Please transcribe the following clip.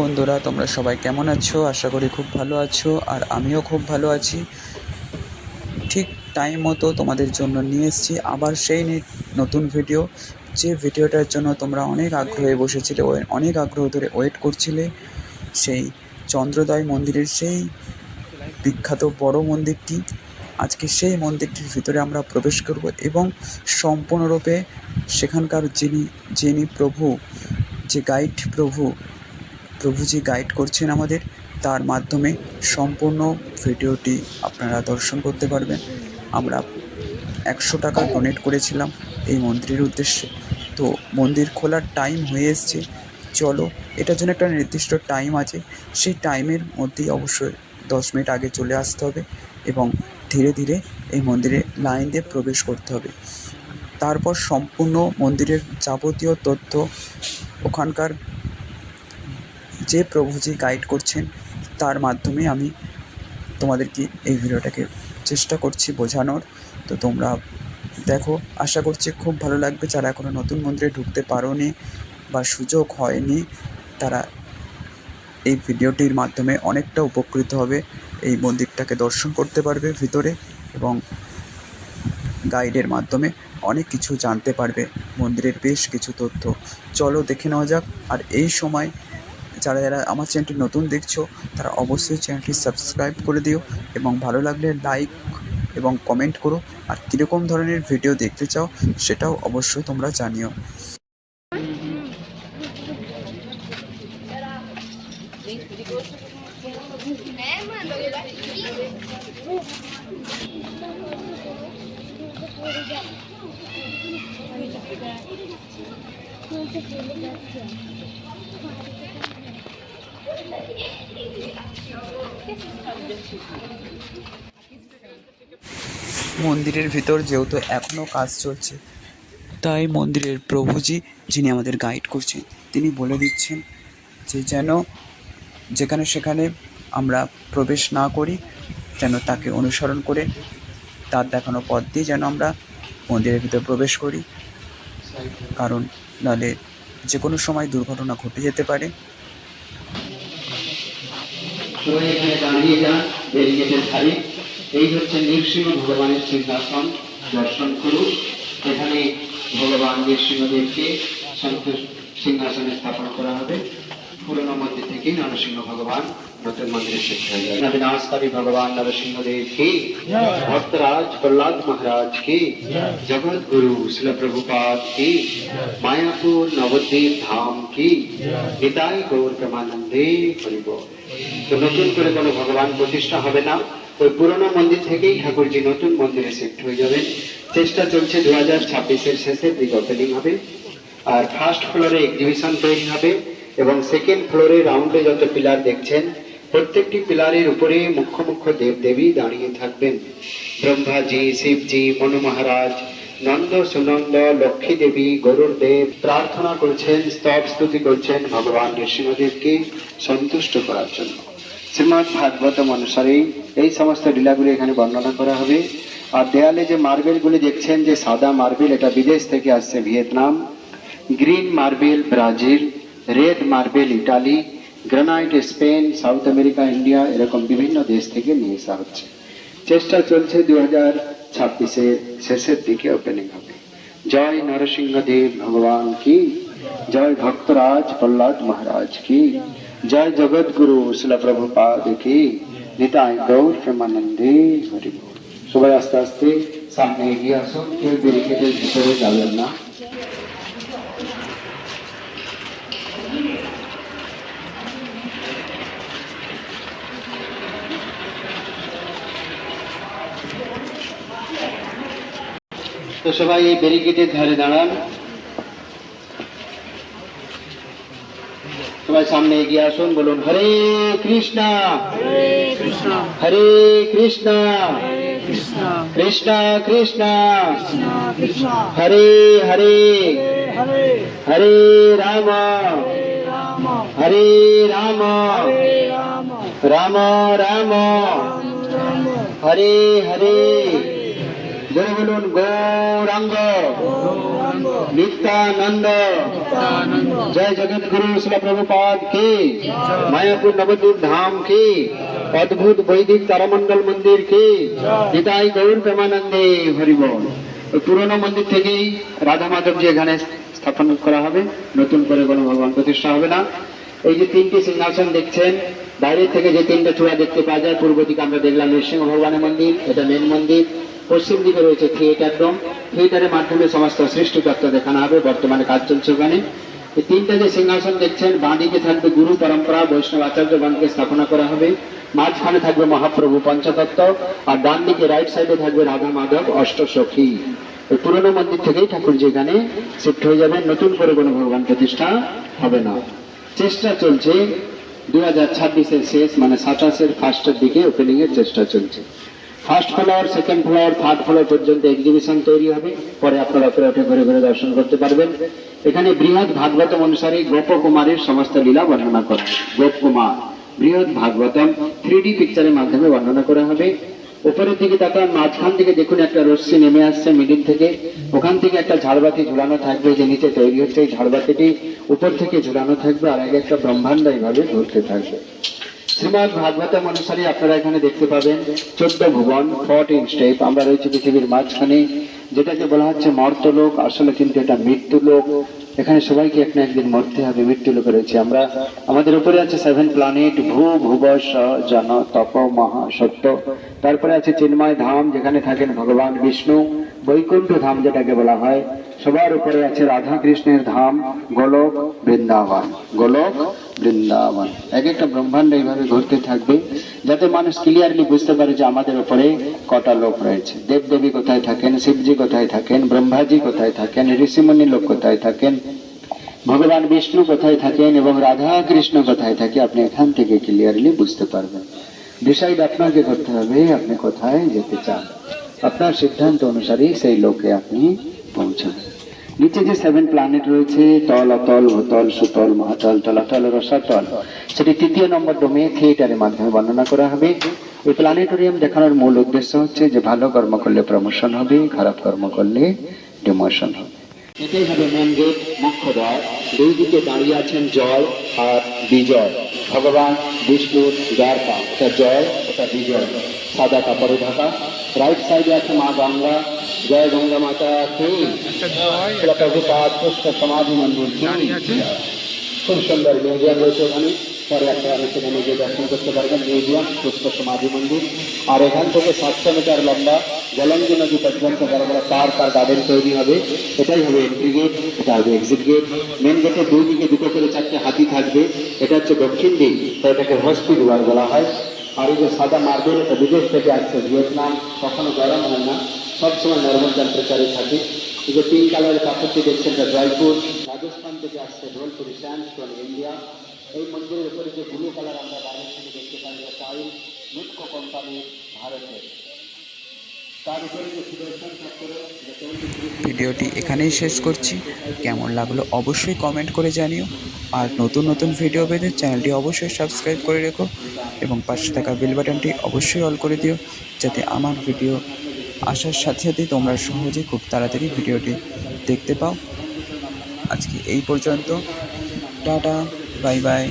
বন্ধুরা, তোমরা সবাই কেমন আছো? আশা করি খুব ভালো আছো, আর আমিও খুব ভালো আছি। ঠিক টাইম মতো তোমাদের জন্য নিয়ে এসেছি আবার সেই নতুন ভিডিও যে ভিডিওটার জন্য তোমরা অনেক আগ্রহে বসেছিলে অনেক আগ্রহ ধরে ওয়েট করছিলে, সেই চন্দ্রোদয় মন্দিরের সেই বিখ্যাত বড় মন্দিরটি। আজকে সেই মন্দিরটির ভিতরে আমরা প্রবেশ করব এবং সম্পূর্ণরূপে সেখানকার যিনি যিনি প্রভু, যে গাইড প্রভু প্রভু যে গাইড করছেন আমাদের, তার মাধ্যমে সম্পূর্ণ ভিডিওটি আপনারা দর্শন করতে পারবেন। আমরা একশো টাকা ডোনেট করেছিলাম এই মন্দিরের উদ্দেশ্যে। তো মন্দির খোলার টাইম হয়ে এসছে। চলো এটার জন্য একটা নির্দিষ্ট টাইম আছে। সেই টাইমের মধ্যেই অবশ্যই দশ মিনিট আগে চলে আসতে হবে এবং ধীরে ধীরে এই মন্দিরে লাইন দিয়ে প্রবেশ করতে হবে। তারপর সম্পূর্ণ মন্দিরের যাবতীয় তথ্য, ওখানকার যে প্রভুজি গাইড করছেন, তার মাধ্যমে আমি তোমাদেরকে এই ভিডিওটাকে চেষ্টা করছি বোঝানোর। তো তোমরা দেখো, আশা করছি খুব ভালো লাগবে। যারা এখনও নতুন মন্দিরে ঢুকতে পারোনি বা সুযোগ হয়নি, তারা এই ভিডিওটির মাধ্যমে অনেকটা উপকৃত হবে। এই মন্দিরটাকে দর্শন করতে পারবে ভিতরে এবং গাইডের মাধ্যমে অনেক কিছু জানতে পারবে। মন্দিরের বেশ কিছু তথ্য। চলো দেখে নেওয়া যাক। আর এই সময় যারা যারা আমার চ্যানেলটি নতুন দেখছ, তারা অবশ্যই চ্যানেলটি সাবস্ক্রাইব করে দিও এবং ভালো লাগলে লাইক এবং কমেন্ট করো। আর কীরকম ধরনের ভিডিও দেখতে চাও, সেটাও অবশ্যই তোমরা জানিও। মন্দিরের ভিতর যেহেতু এখনও কাজ চলছে, তাই মন্দিরের প্রভুজি যিনি আমাদের গাইড করছেন, তিনি বলে দিচ্ছেন যে যেন যেখানে সেখানে আমরা প্রবেশ না করি, যেন তাকে অনুসরণ করে, তার দেখানো পথ দিয়ে যেন আমরা মন্দিরের ভিতর প্রবেশ করি। কারণ নাহলে যে কোনো সময় দুর্ঘটনা ঘটে যেতে পারে। সবাই এখানে দাঁড়িয়ে যান ব্যারিকেডের ধারে এই হচ্ছে নৃসিংহ ভগবানের সিংহাসন। দর্শন করুন। এখানে ভগবান নৃসিংহদেবকে সিংহাসনে স্থাপন করা হবে। পুরনো মন্দির থেকে নরসিংহ ভগবান নতুন মন্দিরে শিফট হয়ে যাবে বিনাশকারী ভগবান নরসিংহদেব কি ভক্তরাজ প্রহ্লাদ মহারাজ কি জগৎ গুরু শিল প্রভুপাদ কি মায়াপুর নবদ্বীপ ধাম কি নিতাই গৌর প্রেমানন্দে হরিব তো নতুন করে কোনো ভগবান প্রতিষ্ঠা হবে না। ওই পুরনো মন্দির থেকেই ঠাকুরজি নতুন মন্দিরে শিফট হয়ে যাবেন। চেষ্টা চলছে দু হাজার ছাব্বিশের শেষের দিক ওপেনিং হবে। আর ফার্স্ট ফ্লোরে এক্সিবিশন তৈরি হবে এবং সেকেন্ড ফ্লোরে রাউন্ডে যত পিলার দেখছেন, প্রত্যেকটি পিলারের উপরে মুখ্য মুখ্য দেব দেবী দাঁড়িয়ে থাকবেন। ব্রহ্মাজি, শিবজি, মনু মহারাজ নন্দ সুনন্দ, লক্ষ্মী দেবী, গরুর দেব প্রার্থনা করছেন, স্তব স্তুতি করছেন ভগবান নৃসিংহদেবকে সন্তুষ্ট করার জন্য। শ্রীমদ ভাগবতম অনুসারে এই সমস্ত লীলাগুলি এখানে বর্ণনা করা হবে। আর দেয়ালে যে মার্বেলগুলি দেখছেন, যে সাদা মার্বেল, এটা বিদেশ থেকে আসছে Vietnam. Green marble Brazil, red marble Italy, granite Spain, South America, India, এরকম বিভিন্ন দেশ থেকে নিয়ে আসা হচ্ছে। চেষ্টা চলছে দুই হাজার হাজার ছাব্বিশে শেষের দিকে ওপেনিং হবে জয় নরসিংহদেব ভগবান কি জয় ভক্তরাজ প্রহ্লাদ মহারাজ কি জয় জগৎগুরু শিল প্রভুপাদ কি নিতাই গৌর প্রেমানন্দে হরি বল। সবাই আস্তে আস্তে সামনে এগিয়ে আসুন কেউ ব্যারিকেডের ভিতরে যাবেন না তো সবাই এই ব্যারিকেডের ধারে দাঁড়ান সবাই সামনে এগিয়ে আসুন বলুন হরে কৃষ্ণা হরে কৃষ্ণা কৃষ্ণ কৃষ্ণ হরে হরে হরে রাম হরে রাম রাম রাম হরে হরে জয় বলুন গৌরাঙ্গ। নিত্যানন্দ। জয় জগৎ গুরু শিল প্রভুপাদ কি? মায়াপুর নবদ্বীপ ধাম কি? অদ্ভুত বৈদিক তারামণ্ডল মন্দির কি? নিতাই গৌর প্রেমানন্দে হরিবল। পুরনো মন্দির থেকেই রাধা মাধব যে এখানে স্থাপন করা হবে। নতুন করে কোনো ভগবান প্রতিষ্ঠা হবে না। এই যে তিনটি সিংহাসন দেখছেন বাইরে থেকে যে তিনটা চূড়া দেখতে পাওয়া যায় পূর্ব দিকে আমরা দেখলাম নৃসিংহ ভগবানের মন্দির এটা মেন মন্দির। পশ্চিম দিকে রয়েছে থিয়েটার রুম থিয়েটারের মাধ্যমে সমস্ত সৃষ্টি তত্ত্ব দেখানো হবে বর্তমানে কাজ চলছে ওখানে। এই তিনটা যে সিংহাসন দেখছেন বাঁ দিকে থাকবে গুরু পরম্পরা, বৈষ্ণব আচার্যগণকে স্থাপনা করা হবে। মাঝখানে থাকবে মহাপ্রভু পঞ্চতত্ত্ব আর ডান দিকে রাইট সাইডে থাকবে রাধা মাধব, অষ্টসখী। পুরনো মন্দির থেকেই ঠাকুর যেখানে শিফট হয়ে যাবেন। নতুন করে কোনো ভগবান প্রতিষ্ঠা হবে না। চেষ্টা চলছে। দুই হাজার ছাব্বিশের শেষ মানে সাতাশের ফার্স্টের দিকে ওপেনিং এর চেষ্টা চলছে। First floor second floor third floor পর্যন্ত এক্সিবিশন তৈরি হবে। পরে আপনারা উঠে ঘুরে ঘুরে দর্শন করতে পারবেন। এখানে বৃহৎ ভাগবতম অনুসারে গোপকুমারের সমস্ত লীলা বর্ণনা করা হবে গোপকুমার বৃহৎ ভাগবতম থ্রি ডি পিকচারের মাধ্যমে বর্ণনা করা হবে। উপরের দিকে তাকান, মাঝখান থেকে দেখুন একটা রশ্মি নেমে আসছে মিডিল থেকে। ওখান থেকে একটা ঝাড়বাতি ঝুলানো থাকবে যে নিচে তৈরি হচ্ছে এই ঝাড়বাতিটি। উপর থেকে ঝুলানো থাকবে আর আগে একটা ব্রহ্মাণ্ড এইভাবে ঘুরতে থাকবে। শ্রীমদ ভাগবতম অনুসারে আপনারা এখানে দেখতে পাবেন চোদ্দ ভুবন ফোরটিন স্টেপ আমরা রয়েছে পৃথিবীর মাঝখানে, যেটাকে বলা হচ্ছে মর্তলোক। আসলে কিন্তু এটা মৃত্যু লোক এখানে সবাইকে এক না একদিন মরতে হবে মৃত্যু লোকে রয়েছে আমরা। আমাদের উপরে আছে সেভেন প্ল্যানেট ভূ, ভুব জন, তপ, মহা, সত্য। তারপরে আছে চিন্ময় ধাম, যেখানে থাকেন ভগবান বিষ্ণু। বৈকুণ্ঠ ধাম যেটাকে বলা হয়, সবার উপরে আছে রাধা কৃষ্ণের ধাম, গোলক বৃন্দাবন গোলক বৃন্দাবন। এক একটা ব্রহ্মাণ্ড এইভাবে ঘুরতে থাকবে, যাতে মানুষ ক্লিয়ারলি বুঝতে পারে যে আমাদের উপরে কটা লোক রয়েছে। দেবদেবী কোথায় থাকেন, শিবজি কোথায় থাকেন, ব্রহ্মাজি কোথায় থাকেন, ঋষিমুনি লোক কোথায় থাকেন, ভগবান বিষ্ণু কোথায় থাকেন এবং রাধা কৃষ্ণ কোথায় থাকে, আপনি এখান থেকে ক্লিয়ারলি বুঝতে পারবেন। ডিসাইড আপনাকে করতে হবে, আপনি কোথায় যেতে চান। আপনার সিদ্ধান্ত অনুসারে সেই লোকে আপনি পৌঁছাবেন নিচে যে সেভেন প্ল্যানেট রয়েছে, তল, অতল, ভূতল, সুতল, মহাতল, তলাতল, রসাতল, সেটি তৃতীয় নম্বর ডোমে থিয়েটারের মাধ্যমে বর্ণনা করা হবে। এই প্ল্যানেটোরিয়াম দেখানোর মূল উদ্দেশ্য হচ্ছে যে ভালো কর্ম করলে প্রমোশন হবে, খারাপ কর্ম করলে ডিমোশন হবে। এটাই হবে মেন গেট মুখ্য দ্বার। দুই দিকে দাঁড়িয়ে আছেন জয় আর বিজয়। ভগবান বিষ্ণুর দ্বারকা। এটা জয় এটা বিজয়। সাদা কাপড়ে ঢাকা। রাইট সাইডে আছে মা গঙ্গা। জয় গঙ্গা মাতা কি? প্রভুপাদ পুষ্প সমাধি মন্দির খুব সুন্দর মিউজিয়াম রয়েছে ওখানে। পরে একটা আমি সেখানে গিয়ে দর্শন করতে পারবেন মিউজিয়াম পুষ্প সমাধি মন্দির। আর এখান থেকে সাতশো মিটার লম্বা জলঙ্গি নদী পর্যন্ত বড় বড় পার্ক আর গার্ডেন তৈরি হবে। এটাই হবে এন্ট্রি গেট এটা হবে এক্সিট গেট মেন গেটের দুই দিকে দুটো করে চারটে হাতি থাকবে। এটা হচ্ছে দক্ষিণ দিক তো এটাকে হস্তি দুয়ার বলা হয়। আর এই যে সাদা মার্বেল এটা বিদেশ থেকে আসছে, ভিয়েতনাম, কখনো গরম হয় না সবসময় নর্মাল টেম্পারেচারে থাকে। এই যে পিঙ্ক কালারের পাথরটি দেখছেন এটা জয়পুর রাজস্থান থেকে আসছে ঢোলপুরি স্যান্ডস্টোন ইন্ডিয়া এই মন্দিরের উপরে যে ব্লু কালার আমরা বাইরে থেকে দেখতে পাই, এটা টাইল মুখ্য কোম্পানি ভারতের। ভিডিওটি এখানেই শেষ করছি। কেমন লাগল অবশ্যই কমেন্ট করে জানিও। আর নতুন নতুন ভিডিও পেতে চ্যানেলটি অবশ্যই সাবস্ক্রাইব করে রেখো এবং পাশে থাকা বেল বাটনটি অবশ্যই অল করে দিও যাতে আমার ভিডিও আসার সাথে সাথে তোমরা সহজে খুব তাড়াতাড়ি ভিডিওটি দেখতে পাও। আজকে এই পর্যন্ত। Tata bye bye